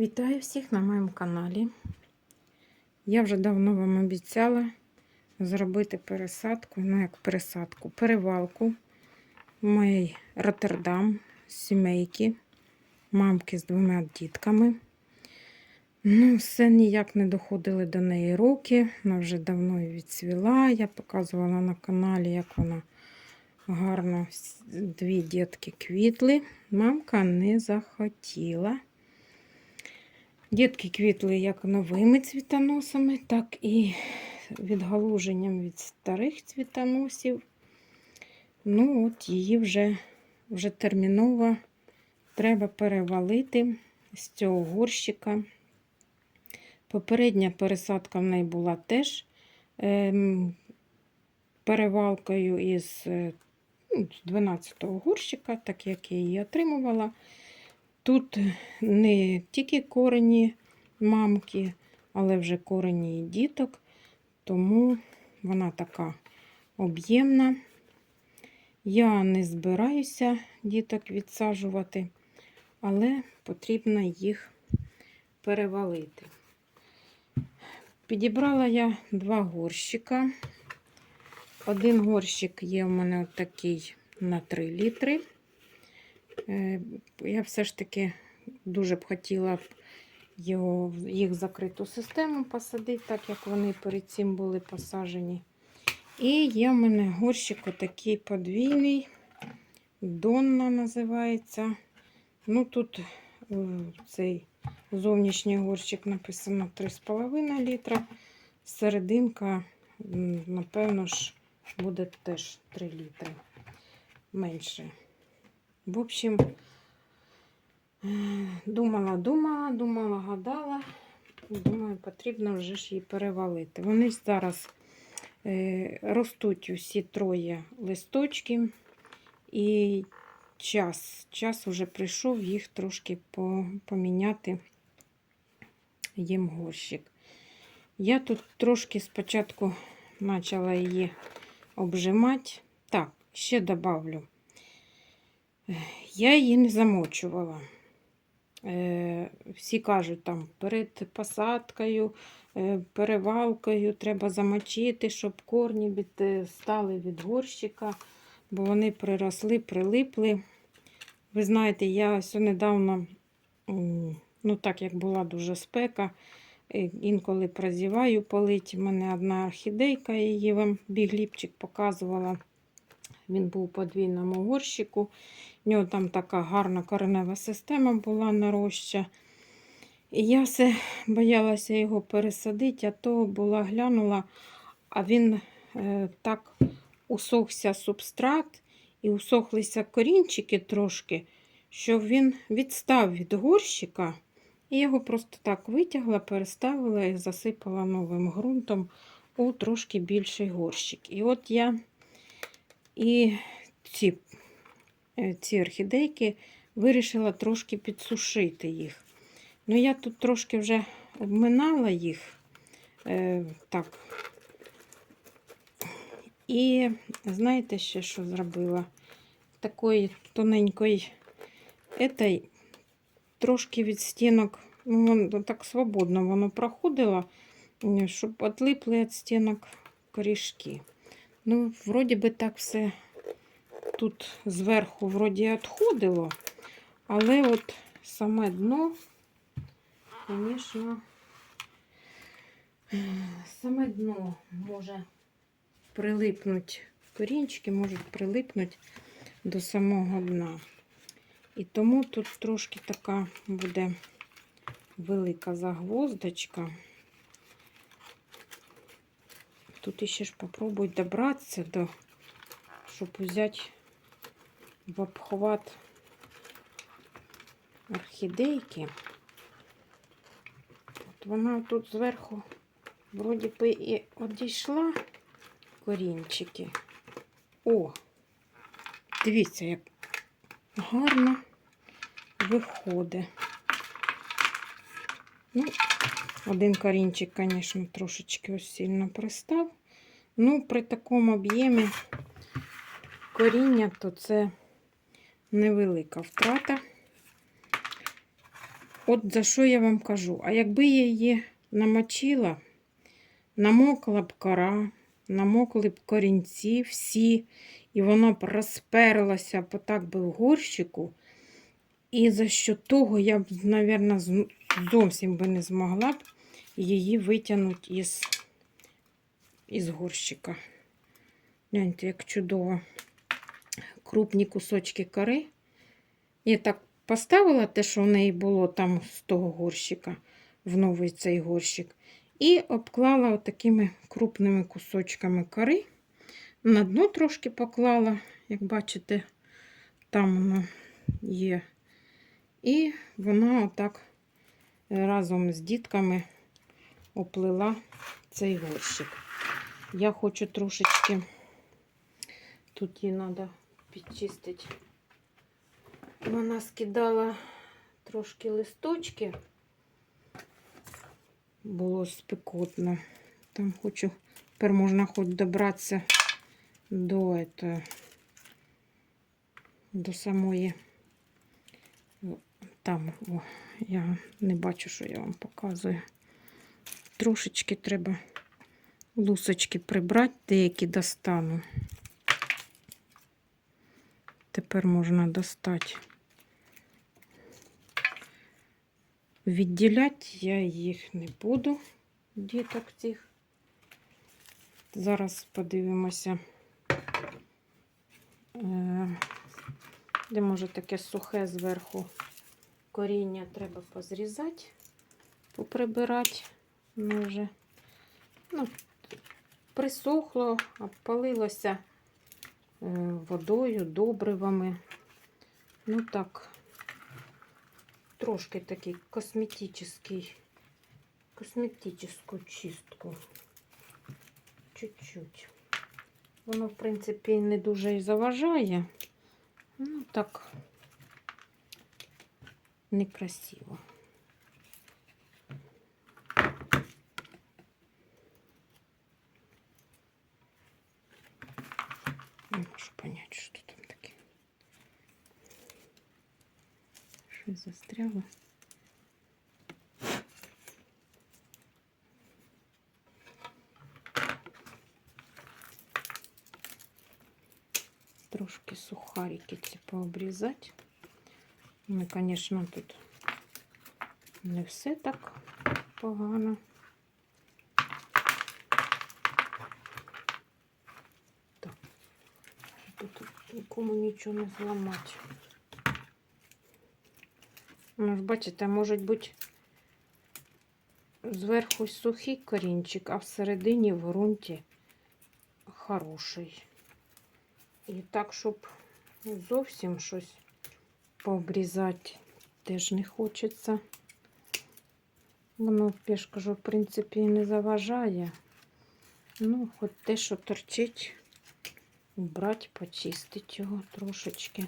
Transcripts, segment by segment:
Вітаю всіх на моєму каналі. Я вже давно вам обіцяла зробити пересадку, ну як пересадку, перевалку моєї Роттердам сімейки, мамки з двома дітками. Ну, все ніяк не доходили до неї руки. Вона вже давно відцвіла. Я показувала на каналі, як вона гарно дві дітки квітли. Мамка не захотіла. Дітки квітли як новими цвітоносами, так і відгалуженням від старих цвітоносів. Ну, от її вже, вже терміново треба перевалити з цього горщика. Попередня пересадка в неї була теж ем, перевалкою із е, ну, 12-го горщика, так як я її отримувала. Тут не тільки корені мамки, але вже корені і діток, тому вона така об'ємна. Я не збираюся діток відсаджувати, але потрібно їх перевалити. Підібрала я два горщика. Один горщик є у мене такий на 3 літри. Е, Я все ж таки дуже б хотіла його, їх закриту систему посадити, так як вони перед цим були посаджені. І є в мене горщик отакий подвійний, Донна називається. Ну Тут е, цей зовнішній горщик написано 3,5 літра. Серединка, напевно ж, буде теж 3 літри менше. В общем, думала, думала, думала, гадала. Думаю, потрібно вже ж її перевалити. Вони зараз е, ростуть усі троє листочки, і час час вже прийшов їх трошки по, поміняти їм горщик. Я тут трошки спочатку почала її обжимати. Так, ще добавлю. Я її не замочувала. Е, всі кажуть, там перед посадкою, е, перевалкою треба замочити, щоб корні від, стали від горщика, бо вони приросли, прилипли. Ви знаєте, я ось недавно, ну так як була дуже спека, е, інколи прозіваю полить. У мене одна орхідейка, її вам бігліпчик показувала. Він був у подвійному горщику. У нього там така гарна коренева система була нароща. І я все боялася його пересадити, а то була глянула, а він е, так усохся субстрат і усохлися корінчики трошки, що він відстав від горщика. І його просто так витягла, переставила і засипала новим ґрунтом у трошки більший горщик. І от я і ці Е, ці орхідейки, вирішила трошки підсушити їх. Ну, я тут трошки вже обминала їх. Е, так. І знаєте ще, що зробила? Такої тоненької етой, трошки від стінок, ну, воно так свободно воно проходило, щоб отлипли від стінок корішки. Ну, вроді би так все тут зверху вроді відходило, але от саме дно, звісно, саме дно може прилипнути, корінчики можуть прилипнути до самого дна. І тому тут трошки така буде велика загвоздочка. Тут іще ж попробуй добратися до, щоб взяти в обхват орхідейки. От вона тут зверху вроді би і одійшла корінчики. О, дивіться, як гарно виходить. Ну, один корінчик, звісно, трошечки ось сильно пристав. Ну, при такому об'ємі коріння, то це невелика втрата. От за що я вам кажу? А якби я її намочила, намокла б кора, намокли б корінці всі, і воно б розперлося б так би в горщику. І за що того я б, мабуть, зовсім би не змогла б її витягнути із, із горщика. Гляньте, як чудово. Крупні кусочки кори. Я так поставила те, що в неї було там з того горщика, в новий цей горщик. І обклала отакими крупними кусочками кори. На дно трошки поклала, як бачите, там воно є. І вона отак разом з дітками оплила цей горщик. Я хочу трошечки, тут її треба підчистити. Вона скидала трошки листочки. Було спекотно. Там хочу, тепер можна хоч добратися до этого, до самої. Там, о, я не бачу, що я вам показую. Трошечки треба лусочки прибрати, деякі достану. Тепер можна достати. Відділяти я їх не буду, діток цих. Зараз подивимося, е, де може таке сухе зверху коріння треба позрізати, поприбирати. Воно вже ну, присохло, обпалилося е, водою, добривами. Ну так, трошки такий косметичний, косметичну чистку. Чуть-чуть. Воно, в принципі, не дуже і заважає. Ну, так, некрасиво. Не можу понять, що там таке. Щось застряло. Трошки сухарики ці пообрізати. Ну, звісно, тут не все так погано. Так, тут нікому нічого не зламати. Ну, бачите, може бути зверху сухий корінчик, а всередині в ґрунті хороший. І так, щоб зовсім щось пообрізати, теж не хочеться. Воно, я ж кажу, в принципі, не заважає. Ну, хоч те, що торчить, убрати, почистити його трошечки.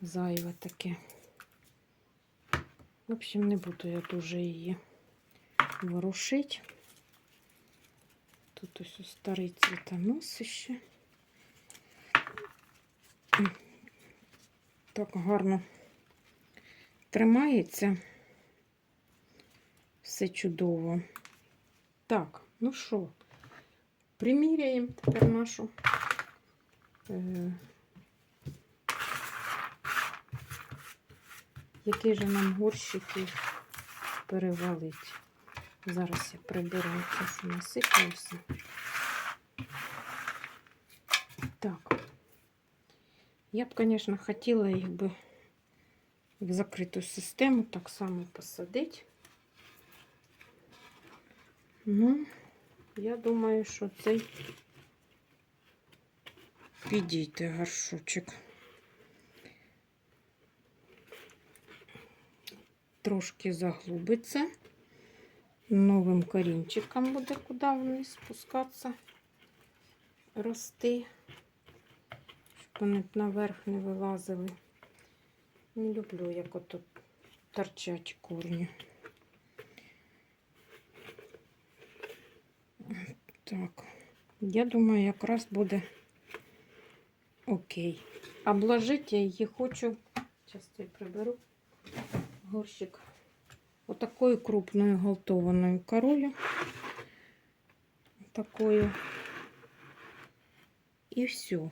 Зайве таке. В общем, не буду я дуже її ворушити. Тут ось старий цвітонос ще. Так гарно тримається. Все чудово. Так, ну що, приміряємо тепер нашу е, який же нам горщики перевалить. Зараз я приберу те. Так. Я б, звісно, хотіла їх би в закриту систему так само посадити. Ну, я думаю, що цей підійде горшочок. Трошки заглубиться. Новим корінчиком буде куди вниз спускатися, рости, вони наверх не вилазили. Не люблю, як ото торчать корні. Так, я думаю, якраз буде окей. Обложити я її хочу, зараз я приберу горщик отакою крупною галтованою корою. Такою. І все.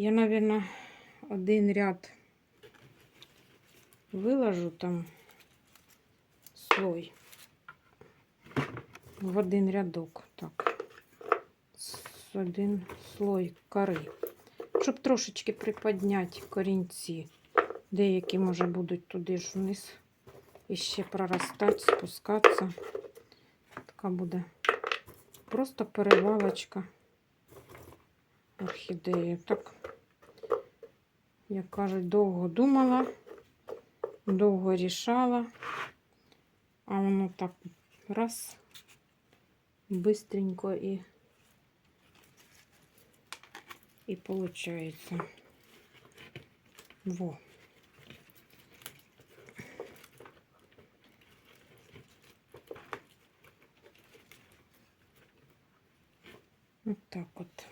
Я, наверное, один ряд виложу там слой в один рядок. Так. Один слой кори. Щоб трошечки приподняти корінці. Деякі, може, будуть туди ж вниз і ще проростати, спускатися. Така буде просто перевалочка орхідеї. Так, як кажуть, довго думала, довго рішала, а воно так раз, бистренько і, і получається. Во. Вот так вот.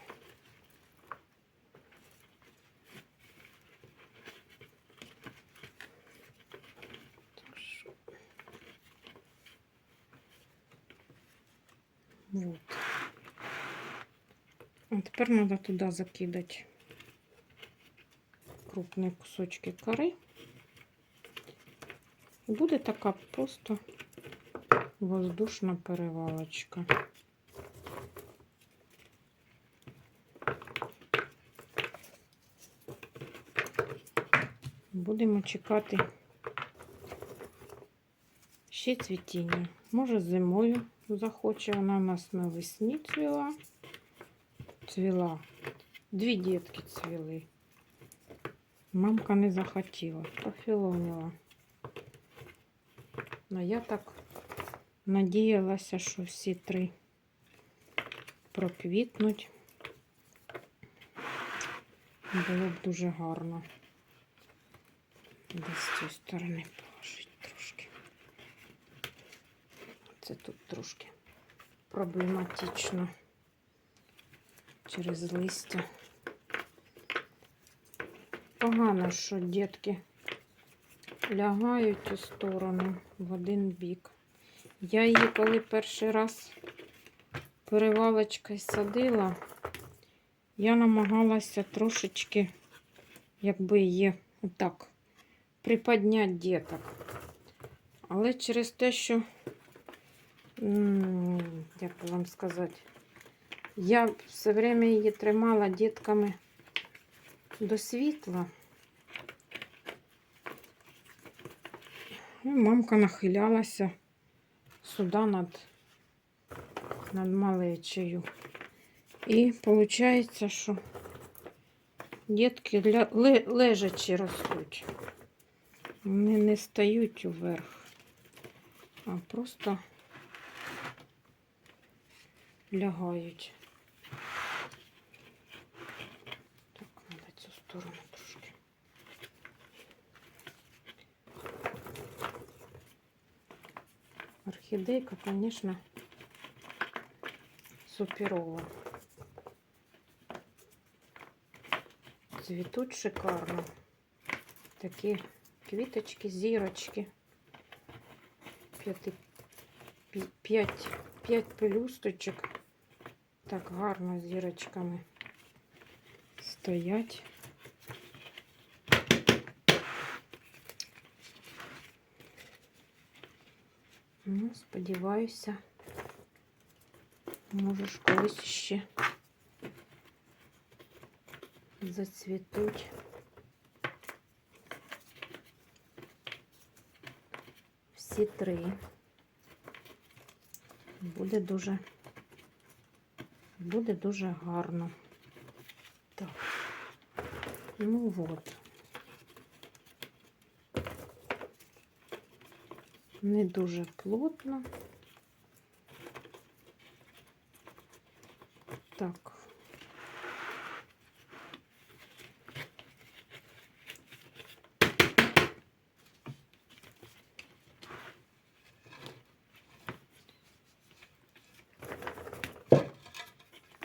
Так що. Вот. Тепер треба туди закидати крупні кусочки кори. І буде така просто воздушна перевалочка. Будемо чекати ще цвітіння. Може, зимою захоче. Вона у нас навесні цвіла. Цвіла. Дві дітки цвіли. Мамка не захотіла, пофілонила. Ну, я так надіялася, що всі три проквітнуть. Було б дуже гарно. Десь з цієї сторони положити трошки. Це тут трошки проблематично через листя. Погано, що дітки лягають у сторону в один бік. Я її, коли перший раз перевалочкою садила, я намагалася трошечки, якби її отак, приподняти діток. Але через те, що, як вам сказати, я все время її тримала дітками до світла. І мамка нахилялася сюди над, над малечею. І виходить, що дітки лежачі ростуть. Вони не стають уверх, а просто лягають. Так, треба цю сторону трошки. Орхидейка, конечно, суперова. Цветут шикарно. Такі квіточки, зірочки. П'яти, п'ять, п'ять пелюсточок. Так гарно зірочками стоять. Ну, сподіваюся, можеш колись ще зацвітуть. Всі три. Буде дуже, буде дуже гарно. Так. Ну от. Не дуже плотно. Так.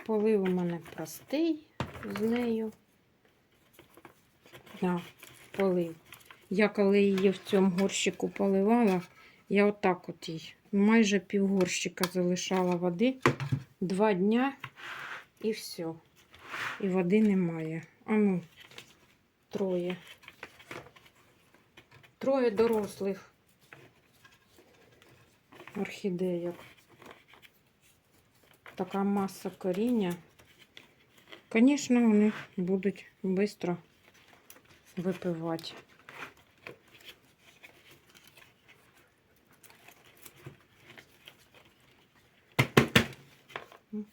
Полив у мене простий з нею. Да. полив. Я коли її в цьому горщику поливала, я отак от їй майже півгорщика залишала води. Два дня і все. І води немає. А ну, троє. Троє дорослих орхідеїв. Така маса коріння. Звісно, вони будуть швидко випивати.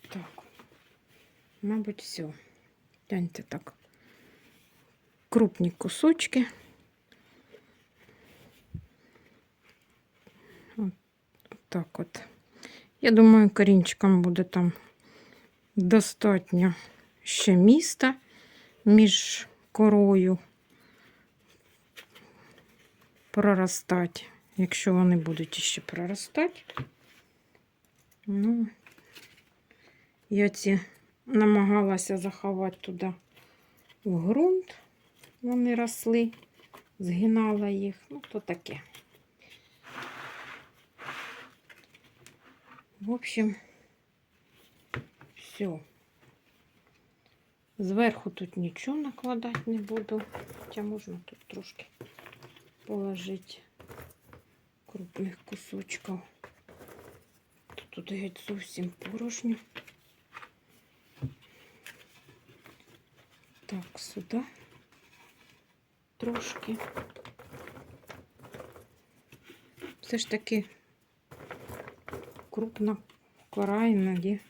Так. Мабуть, все. Гляньте так. Крупні кусочки. От так от. Я думаю, корінчикам буде там достатньо ще міста між корою проростати, якщо вони будуть ще проростати. Ну, я ці намагалася заховати туди в ґрунт. Вони росли, згинала їх. Ну, то таке. В общем, все. Зверху тут нічого накладати не буду. Хоча можна тут трошки положити крупних кусочків. Тут геть зовсім порожньо. Так, сюди трошки. Все ж таки крупна кора іноді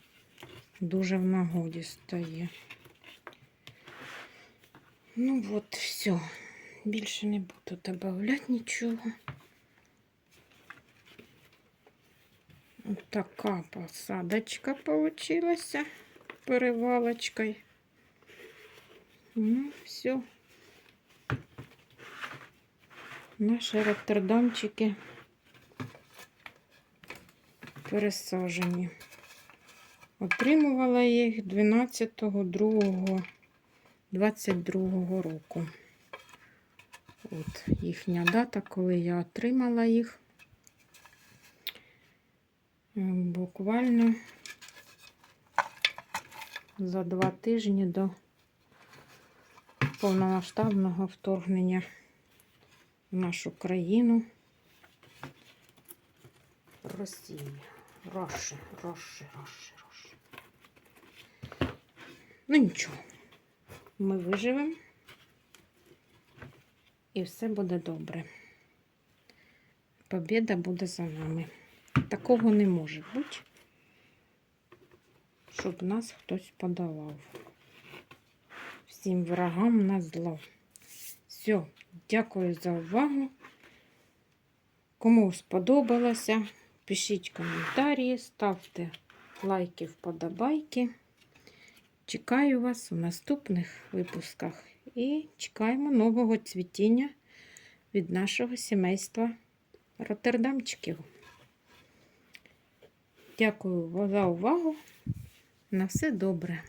дуже в нагоді стає. Ну от, все. Більше не буду додавати нічого. От така посадочка получилася перевалочкою. Ну, все. Наші роттердамчики пересаджені. Отримувала їх 12.02.22 року. От їхня дата, коли я отримала їх. Буквально за два тижні до повномасштабного вторгнення в нашу країну. Росії. Раші, Раші, Раші, Раші. Ну нічого. Ми виживемо. І все буде добре. Побіда буде за нами. Такого не може бути, щоб нас хтось подавав. Всім ворогам на зло. Все, дякую за увагу. Кому сподобалося, пишіть коментарі, ставте лайки, вподобайки. Чекаю вас у наступних випусках і чекаємо нового цвітіння від нашого сімейства Роттердамчиків. Дякую за увагу. На все добре.